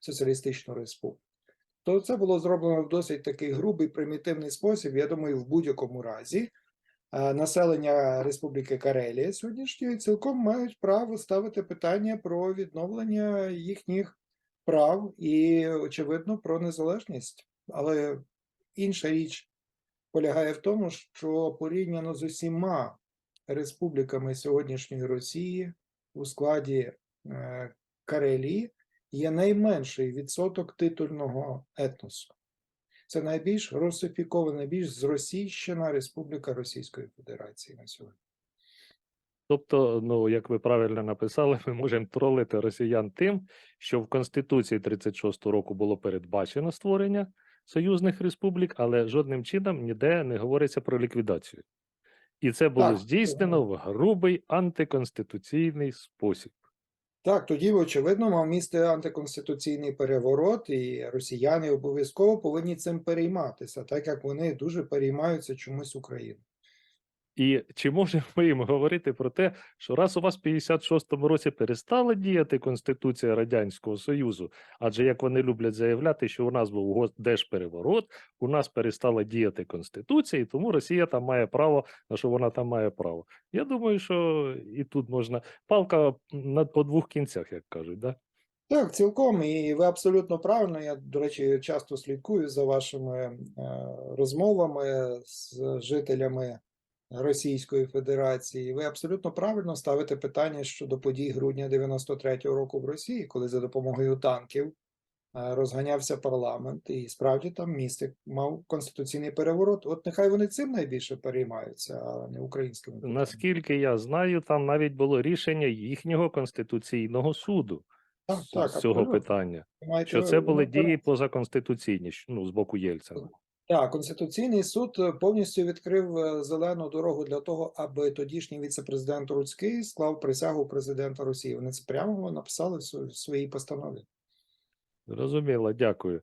Соціалістичну Республіку. То це було зроблено в досить такий грубий примітивний спосіб. Я думаю, в будь-якому разі е, населення Республіки Карелія сьогоднішньої цілком мають право ставити питання про відновлення їхніх прав і, очевидно, про незалежність. Але інша річ полягає в тому, що порівняно з усіма республіками сьогоднішньої Росії у складі е, Карелії є найменший відсоток титульного етносу. Це найбільш русифікована, найбільш зросійщена Республіка Російської Федерації на сьогодні. Тобто, ну як ви правильно написали, ми можемо тролити росіян тим, що в Конституції 36-го року було передбачено створення союзних республік, але жодним чином ніде не говориться про ліквідацію. І це було Так, здійснено в грубий антиконституційний спосіб. Так, тоді, очевидно, мав місце антиконституційний переворот, і росіяни обов'язково повинні цим перейматися, так як вони дуже переймаються чомусь Україною. І чи можемо ми їм говорити про те, що раз у вас в 56-му році перестала діяти Конституція Радянського Союзу, адже як вони люблять заявляти, що у нас був держпереворот, у нас перестала діяти Конституція, і тому Росія там має право, на що вона там має право. Я думаю, що і тут можна палка на по двох кінцях, як кажуть, да? Так, цілком, і ви абсолютно правильно. Я, до речі, часто слідкую за вашими е, розмовами з жителями Російської Федерації. Ви абсолютно правильно ставите питання щодо подій грудня 93-го року в Росії, коли за допомогою танків е, розганявся парламент, і справді там місце мав конституційний переворот. От нехай вони цим найбільше переймаються, а не українськими питаннями. Наскільки я знаю, там навіть було рішення їхнього конституційного суду Так, з, так, цього абсолютно. питання. Маєте- що це були дії позаконституційні ну, з боку Єльцина. Так, Конституційний суд е, повністю відкрив е, зелену дорогу для того, аби тодішній віце-президент Руцький склав присягу президента Росії. Вони це прямо написали в своїй постанові. Зрозуміло, дякую.